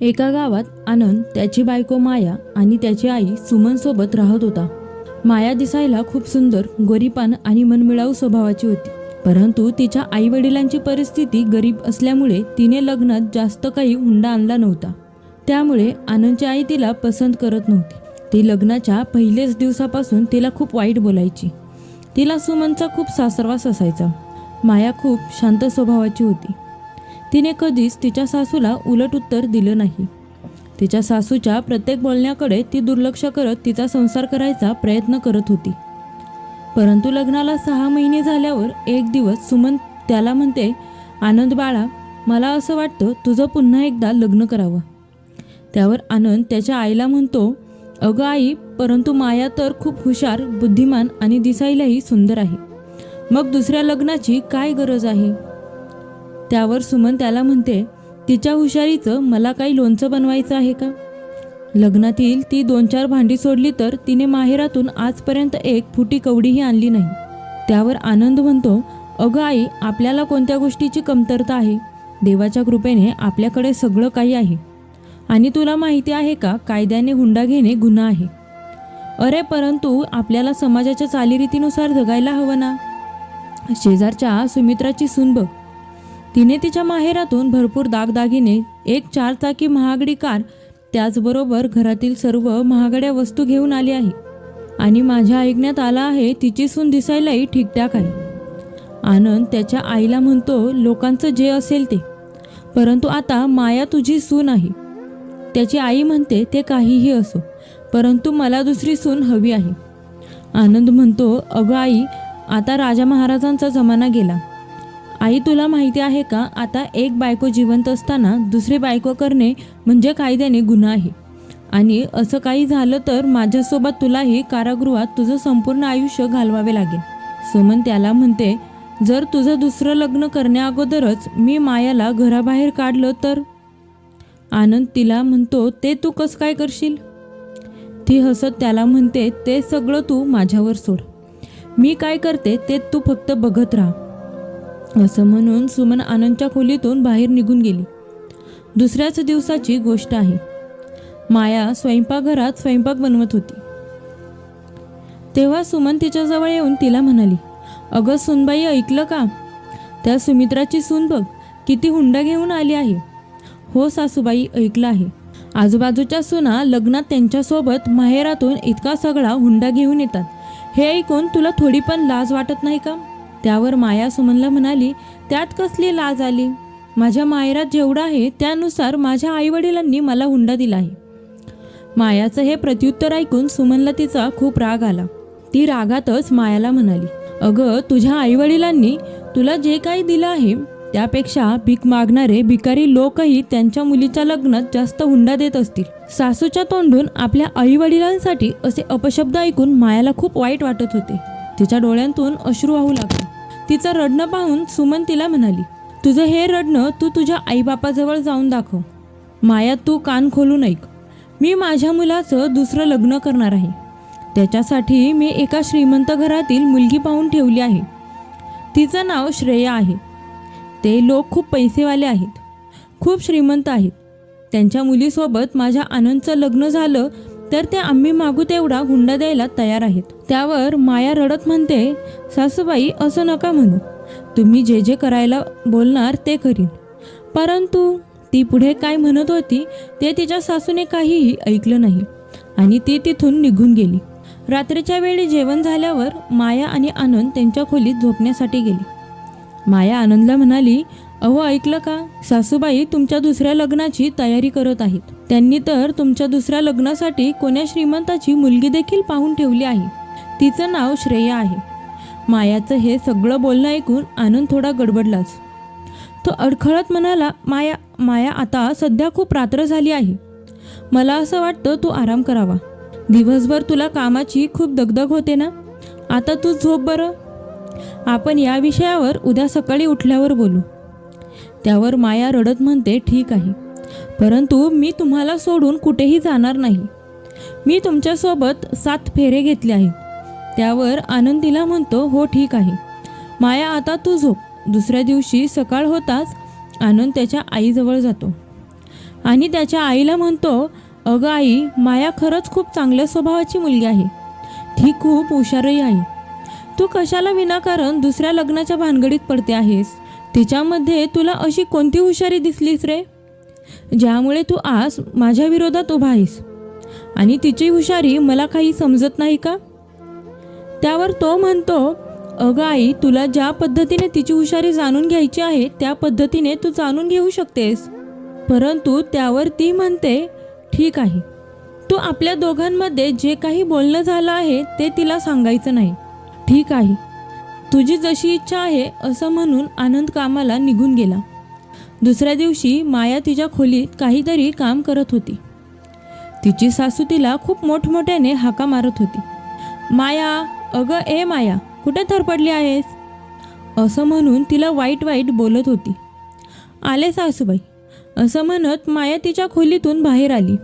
एका गावात आनंद त्याची बायको माया आणि त्याची आई सुमनसोबत राहत होता. माया दिसायला खूप सुंदर गोरीपान आणि मनमिळाऊ स्वभावाची होती. परंतु तिच्या आईवडिलांची परिस्थिती गरीब असल्यामुळे तिने लग्नात जास्त काही हुंडा आणला नव्हता. त्यामुळे आनंदची आई तिला पसंत करत नव्हती. ती लग्नाच्या पहिल्याच दिवसापासून तिला खूप वाईट बोलायची. तिला सुमनचा खूप सासरवास असायचा. माया खूप शांत स्वभावाची होती. तिने कधीच तिच्या सासूला उलट उत्तर दिलं नाही. तिच्या सासूच्या प्रत्येक बोलण्याकडे ती दुर्लक्ष करत तिचा संसार करायचा प्रयत्न करत होती. परंतु लग्नाला सहा महिने झाल्यावर एक दिवस सुमन त्याला म्हणते आनंद बाळा मला असं वाटतं तुझं पुन्हा एकदा लग्न करावं. त्यावर आनंद त्याच्या आईला म्हणतो अगं आई परंतु माया तर खूप हुशार बुद्धिमान आणि दिसायलाही सुंदर आहे. मग दुसऱ्या लग्नाची काय गरज आहे? त्यावर सुमन त्याला म्हणते तिच्या हुशारीचं मला काही लोणचं बनवायचं आहे का? लग्नातील ती दोन चार भांडी सोडली तर तिने माहेरातून आजपर्यंत एक फुटी कवडीही आणली नाही. त्यावर आनंद म्हणतो अगं आई आपल्याला कोणत्या गोष्टीची कमतरता आहे? देवाच्या कृपेने आपल्याकडे सगळं काही आहे. आणि तुला माहिती आहे का कायद्याने हुंडा घेणे गुन्हा आहे. अरे परंतु आपल्याला समाजाच्या चालीरीतीनुसार जगायला हवं ना? शेजारच्या सुमित्राची सून बघ. तिने तिच्या माहेरातून भरपूर दागदागिने एक चारचाकी महागडी कार त्याचबरोबर घरातील सर्व महागड्या वस्तू घेऊन आली आहे. आणि माझ्या ऐकण्यात आलं आहे तिची सून दिसायलाही ठीकठाक आहे. आनंद त्याच्या आईला म्हणतो लोकांचं जे असेल ते. परंतु आता माया तुझी सून आहे. त्याची आई म्हणते ते काहीही असो परंतु मला दुसरी सून हवी आहे. आनंद म्हणतो अगं आई आता राजा महाराजांचा जमाना गेला. आई तुला माहिती आहे का? आता एक बायको जिवंत असताना दुसरी बायको करणे म्हणजे कायद्याने गुन्हा आहे. आणि असं काही झालं तर माझ्यासोबत तुलाही कारागृहात तुझं संपूर्ण आयुष्य घालवावे लागेल. सुमन त्याला म्हणते जर तुझं दुसरं लग्न करण्याअगोदरच मी मायाला घराबाहेर काढलं तर? आनंद तिला म्हणतो ते तू कसं काय करशील? ती हसत त्याला म्हणते ते सगळं तू माझ्यावर सोड. मी काय करते ते तू फक्त बघत राहा. असं म्हणून सुमन आनंदच्या खोलीतून बाहेर निघून गेली. दुसऱ्याच दिवसाची गोष्ट आहे. माया स्वयंपाकघरात स्वयंपाक बनवत होती. तेव्हा सुमन तिच्याजवळ येऊन तिला म्हणाली अगं सुनबाई ऐकलं का? त्या सुमित्राची सून बघ किती हुंडा घेऊन आली आहे. हो सासूबाई ऐकलं आहे. आजूबाजूच्या सुना लग्नात त्यांच्यासोबत माहेरातून इतका सगळा हुंडा घेऊन येतात. हे ऐकून तुला थोडी पण लाज वाटत नाही का? त्यावर माया सुमनला म्हणाली त्यात कसली लाज आली? माझ्या मायरात जेवढं आहे त्यानुसार माझ्या आईवडिलांनी मला हुंडा दिला आहे. मायाचं हे प्रत्युत्तर ऐकून सुमनला तिचा खूप राग आला. ती रागातच मायाला म्हणाली अगं तुझ्या आईवडिलांनी तुला जे काही दिलं आहे त्यापेक्षा भीक मागणारे भिकारी लोकही त्यांच्या मुलीच्या लग्नात जास्त हुंडा देत असतील. सासूच्या तोंडून आपल्या आईवडिलांसाठी असे अपशब्द ऐकून मायाला खूप वाईट वाटत होते. तिच्या डोळ्यांतून अश्रू वाहू लागले. तिचं रडणं पाहून सुमन तिला म्हणाली तुझं हे रडणं तू तुझ्या आईबापाजवळ जाऊन दाखव. माया तू कान खोलून ऐक. मी माझ्या मुलाचं दुसरं लग्न करणार आहे. त्याच्यासाठी मी एका श्रीमंत घरातील मुलगी पाहून ठेवली आहे. तिचं नाव श्रेया आहे. ते लोक खूप पैसेवाले आहेत. खूप श्रीमंत आहेत. त्यांच्या मुलीसोबत माझ्या आनंदचं लग्न झालं तर ते आम्ही मागू तेवढा हुंडा द्यायला तयार आहेत. त्यावर माया रडत म्हणते सासूबाई असं नका म्हणू. तुम्ही जे जे करायला बोलणार ते करीन. परंतु ती पुढे काय म्हणत होती ते तिच्या सासूने काहीही ऐकलं नाही आणि ती तिथून निघून गेली. रात्रीच्या वेळी जेवण झाल्यावर माया आणि आनंद त्यांच्या खोलीत झोपण्यासाठी गेली. माया आनंदला म्हणाली अहो ऐकलं का? सासूबाई तुमच्या दुसऱ्या लग्नाची तयारी करत आहेत. त्यांनी तर तुमच्या दुसऱ्या लग्नासाठी कोण्या श्रीमंताची मुलगी देखील पाहून ठेवली आहे. तिचं नाव श्रेया आहे. मायाचं हे सगळं बोलणं ऐकून आनंद थोडा गडबडलाच. तो अडखळत म्हणाला माया माया आता सध्या खूप रात्र झाली आहे. मला असं वाटतं तू आराम करावा. दिवसभर तुला कामाची खूप दगदग होते ना? आता तू झोप बरं. आपण या विषयावर उद्या सकाळी उठल्यावर बोलू. त्यावर माया रडत म्हणते ठीक आहे. परंतु मी तुम्हाला सोडून कुठेही जाणार नाही. मी तुमच्यासोबत सात फेरे घेतले आहेत. त्यावर आनंदीला म्हणतो हो ठीक आहे. माया आता तू झोप. दुसऱ्या दिवशी सकाळ होताच आनंद त्याच्या आईजवळ जातो. आणि त्याच्या आईला म्हणतो अगं आई माया खरंच खूप चांगल्या स्वभावाची मुलगी आहे. ती खूप हुशारही आहे. तू कशाला विनाकारण दुसऱ्या लग्नाच्या भानगडीत पडते आहेस? तिच्यामध्ये तुला अशी कोणती हुशारी दिसलीस रे? ज्यामुळे तू आज माझ्या विरोधात उभा आहेस. आणि तिची हुशारी मला काही समजत नाही का? त्यावर तो म्हणतो अगं आई तुला ज्या पद्धतीने तिची हुशारी जाणून घ्यायची आहे त्या पद्धतीने तू जाणून घेऊ शकतेस. परंतु त्यावर ती म्हणते ठीक आहे. तू आपल्या दोघांमध्ये जे काही बोलणं झालं आहे ते तिला सांगायचं नाही. ठीक आहे. तुझी जशी इच्छा आहे असं म्हणून आनंद कामाला निघून गेला. दुसऱ्या दिवशी माया तिच्या खोलीत काहीतरी काम करत होती. तिची सासू तिला खूप मोठमोठ्याने हाका मारत होती. माया अगं ए माया कुठे थरपडली आहेस? असं म्हणून तिला वाईट वाईट बोलत होती. आले सासूबाई. असं म्हणत माया तिच्या खोलीतून बाहेर आली.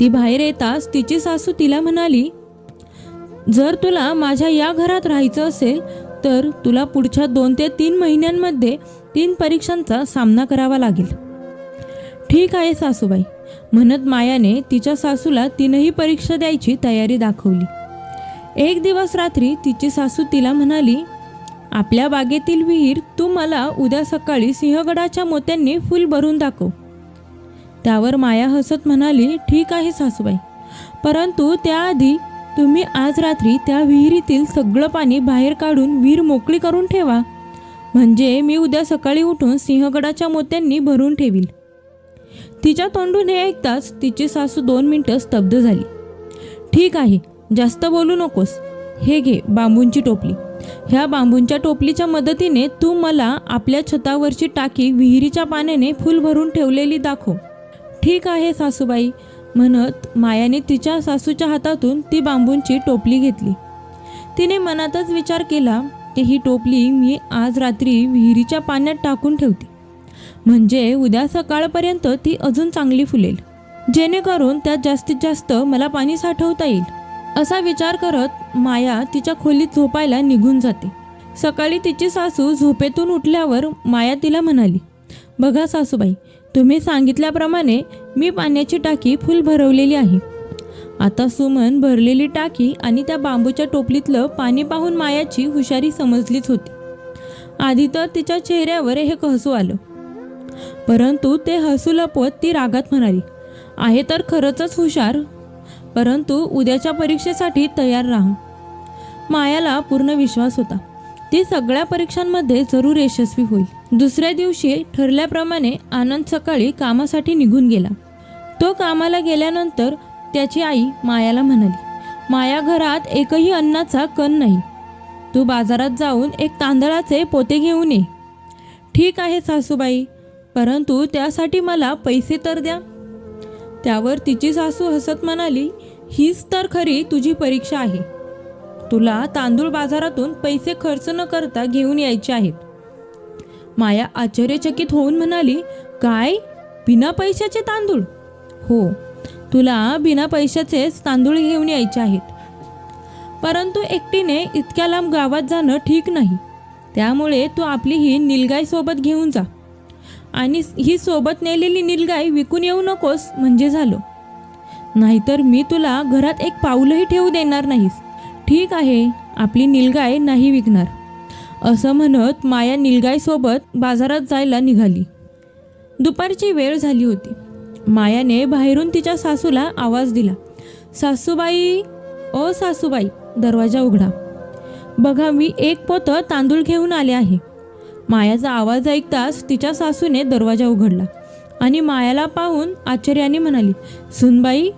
ती बाहेर येताच तिची सासू तिला म्हणाली जर तुला माझ्या या घरात राहायचं असेल तर तुला पुढच्या दोन ते तीन महिन्यांमध्ये तीन परीक्षांचा सामना करावा लागेल. ठीक आहे सासूबाई. म्हणत मायाने तिच्या सासूला तीनही परीक्षा द्यायची तयारी दाखवली. एक दिवस रात्री तिची सासू तिला म्हणाली आपल्या बागेतील विहीर तू मला उद्या सकाळी सिंहगडाच्या मोत्यांनी फुल भरून दाखव. त्यावर माया हसत म्हणाली ठीक आहे सासूबाई. परंतु त्याआधी तुम्ही आज रात्री त्या विहिरीतील सगळं पाणी बाहेर काढून विहीर मोकळी करून ठेवा. म्हणजे मी उद्या सकाळी उठून सिंहगडाच्या मोत्यांनी भरून ठेवील तिच्या तोंडून हे ऐकताच तिची सासू दोन मिनटं स्तब्ध झाली. ठीक आहे जास्त बोलू नकोस. हे घे बांबूंची टोपली. ह्या बांबूंच्या टोपलीच्या मदतीने तू मला आपल्या छतावरची टाकी विहिरीच्या पाण्याने फुल भरून ठेवलेली दाखव. ठीक आहे सासूबाई म्हणत मायाने तिच्या सासूच्या हातातून ती बांबूंची टोपली घेतली. तिने मनातच विचार केला की ही टोपली मी आज रात्री विहिरीच्या पाण्यात टाकून ठेवते. म्हणजे उद्या सकाळपर्यंत ती अजून चांगली फुलेल. जेणेकरून त्यात जास्तीत जास्त मला पाणी साठवता येईल. असा विचार करत माया तिच्या खोलीत झोपायला निघून जाते. सकाळी तिची सासू झोपेतून उठल्यावर माया तिला म्हणाली बघा सासूबाई तुम्ही सांगितल्याप्रमाणे मी पाण्याची टाकी फुल भरवलेली आहे. आता सुमन भरलेली टाकी आणि त्या बांबूच्या टोपलीतलं पाणी पाहून मायाची हुशारी समजलीच होती. आधी तर तिच्या चेहऱ्यावर हे हसू आलं. परंतु ते हसू लपवत ती रागात म्हणाली आहे तर खरंच हुशार. परंतु उद्याच्या परीक्षेसाठी तयार राहा मायाला पूर्ण विश्वास होता. ती सगळ्या परीक्षांमध्ये जरूर यशस्वी होईल. दुसऱ्या दिवशी ठरल्याप्रमाणे आनंद सकाळी कामासाठी निघून गेला. तो कामाला गेल्यानंतर त्याची आई मायाला म्हणाली माया घरात एकही अन्नाचा कण नाही. तू बाजारात जाऊन एक तांदळाचे पोते घेऊन ये. ठीक आहे सासूबाई परंतु त्यासाठी मला पैसे तर द्या. त्यावर तिची सासू हसत म्हणाली हीच तर खरी तुझी परीक्षा आहे. तुला तांदूळ बाजारातून पैसे खर्च न करता घेऊन यायचे आहेत. माया आश्चर्यचकित होऊन म्हणाली काय? बिना पैशाचे तांदूळ? हो तुला बिना पैशाचेच तांदूळ घेऊन यायचे आहेत. परंतु एकटीने इतक्या लांब गावात जाणं ठीक नाही. त्यामुळे तू आपली ही निलगाई सोबत घेऊन जा. आणि ही सोबत नेलेली निलगाई विकून येऊ नकोस म्हणजे झालं. नाहीतर मी तुला घरात एक पाऊलही ठेवू देणार नाहीस. ठीक आहे आपली निलगाय नाही विकणार. असं म्हणत माया निलगाईसोबत बाजारात जायला निघाली. दुपारची वेळ झाली होती. मायाने बाहेरून तिच्या सासूला आवाज दिला सासूबाई ओ सासूबाई दरवाजा उघडा. बघा मी एक पोतं तांदूळ घेऊन आले आहे. मायाचा आवाज ऐकताच तिच्या सासूने दरवाजा उघडला आणि मायाला पाहून आश्चर्याने म्हणाली सुनबाई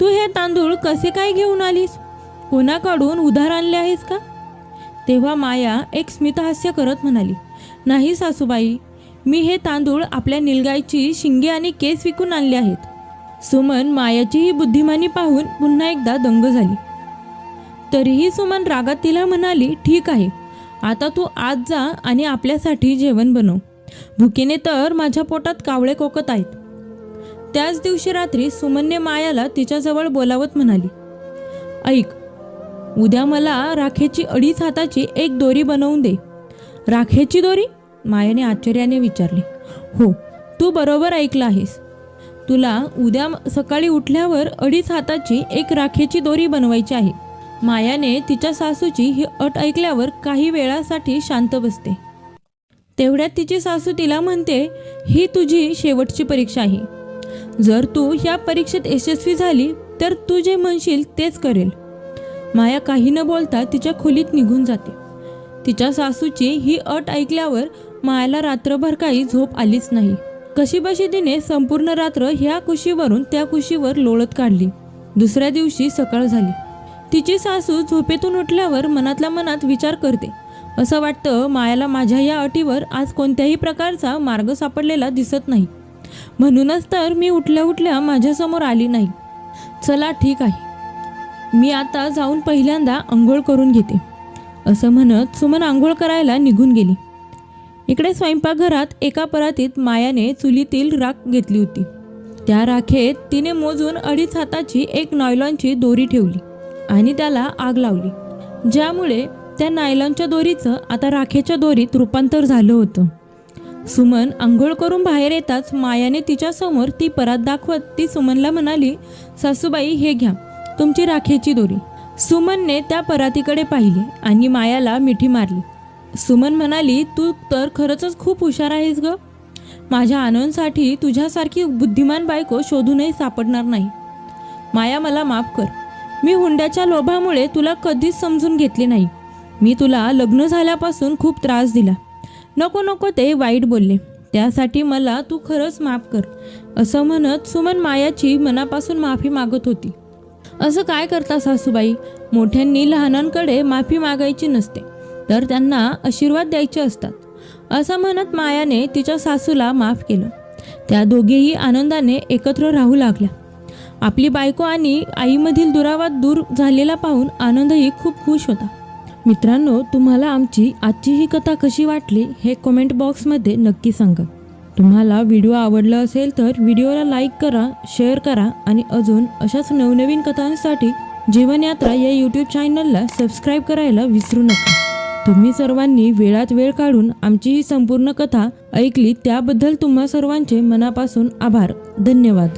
तू हे तांदूळ कसे काय घेऊन आलीस? कोणाकडून उधार आणले आहेस का? तेव्हा माया एक स्मितहास्य करत म्हणाली नाही सासूबाई मी हे तांदूळ आपल्या निलगायची शिंगे आणि केस विकून आणले आहेत. सुमन मायाची ही बुद्धिमानी पाहून पुन्हा एकदा दंग झाली. तरीही सुमन रागात तिला म्हणाली ठीक आहे आता तू आज जा आणि आपल्यासाठी जेवण बनव. भुकेने तर माझ्या पोटात कावळे कोकत आहेत. त्याच दिवशी रात्री सुमनने मायाला तिच्याजवळ बोलावत म्हणाली ऐक उद्या मला राखेची अडीच हाताची एक दोरी बनवून दे. राखेची दोरी? मायाने आश्चर्याने विचारले हो तू बरोबर ऐकलं आहेस. तुला उद्या सकाळी उठल्यावर अडीच हाताची एक राखेची दोरी बनवायची आहे. मायाने तिच्या सासूची ही अट ऐकल्यावर काही वेळासाठी शांत बसते. तेवढ्यात तिची सासू तिला म्हणते ही तुझी शेवटची परीक्षा आहे. जर तू ह्या परीक्षेत यशस्वी झाली तर तू जे म्हणशील तेच करेल. माया काही न बोलता तिच्या खोलीत निघून जाते. तिच्या सासूची ही अट ऐकल्यावर मायाला रात्रभर काही झोप आलीच नाही. कशीबशी तिने संपूर्ण रात्र ह्या कुशीवरून त्या कुशीवर लोळत काढली. दुसऱ्या दिवशी सकाळ झाली. तिची सासू झोपेतून उठल्यावर मनातल्या मनात विचार करते. असं वाटतं मायाला माझ्या या अटीवर आज कोणत्याही प्रकारचा मार्ग सापडलेला दिसत नाही. म्हणूनच तर मी उठल्या उठल्या माझ्यासमोर आली नाही. चला ठीक आहे. मी आता जाऊन पहिल्यांदा आंघोळ करून घेते. असं म्हणत सुमन आंघोळ करायला निघून गेली. इकडे स्वयंपाकघरात एका परातीत मायाने चुलीतील राख घेतली होती. त्या राखेत तिने मोजून अडीच हाताची एक नायलॉनची दोरी ठेवली आणि त्याला आग लावली ज्यामुळे त्या नायलॉनच्या दोरीचं आता राखेच्या दोरीत रूपांतर झालं होतं. सुमन आंघोळ करून बाहेर येताच मायाने तिच्यासमोर ती परात दाखवत ती सुमनला म्हणाली सासूबाई हे घ्या तुमची राखेची दोरी. सुमनने त्या परातीकडे पाहिले आणि मायाला मिठी मारली. सुमन म्हणाली तू तर खरंच खूप हुशार आहेस ग. माझ्या आनंदसाठी तुझ्यासारखी बुद्धिमान बायको शोधूनही सापडणार नाही. माया मला माफ कर. मी हुंड्याच्या लोभामुळे तुला कधीच समजून घेतले नाही. मी तुला लग्न झाल्यापासून खूप त्रास दिला. नको नको ते वाईट बोलले. त्यासाठी मला तू खरंच माफ कर. असं म्हणत सुमन मायाची मनापासून माफी मागत होती. असं काय करता सासूबाई? मोठ्यांनी लहानांकडे माफी मागायची नसते. तर त्यांना आशीर्वाद द्यायचे असतात. असं म्हणत मायाने तिच्या सासूला माफ केलं. त्या दोघेही आनंदाने एकत्र राहू लागल्या. आपली बायको आणि आईमधील दुरावात दूर झालेला पाहून आनंदही खूप खुश होता. मित्रांनो तुम्हाला आमची आजची ही कथा कशी वाटली हे कमेंट बॉक्समध्ये नक्की सांगा. तुम्हाला व्हिडिओ आवडला असेल तर व्हिडिओला लाईक करा शेअर करा आणि अजून अशाच नवनवीन कथांसाठी जीवनयात्रा या यूट्यूब चॅनलला सबस्क्राईब करायला विसरू नका. तुम्ही सर्वांनी वेळात वेळ काढून आमची ही संपूर्ण कथा ऐकली त्याबद्दल तुम्हा सर्वांचे मनापासून आभार. धन्यवाद.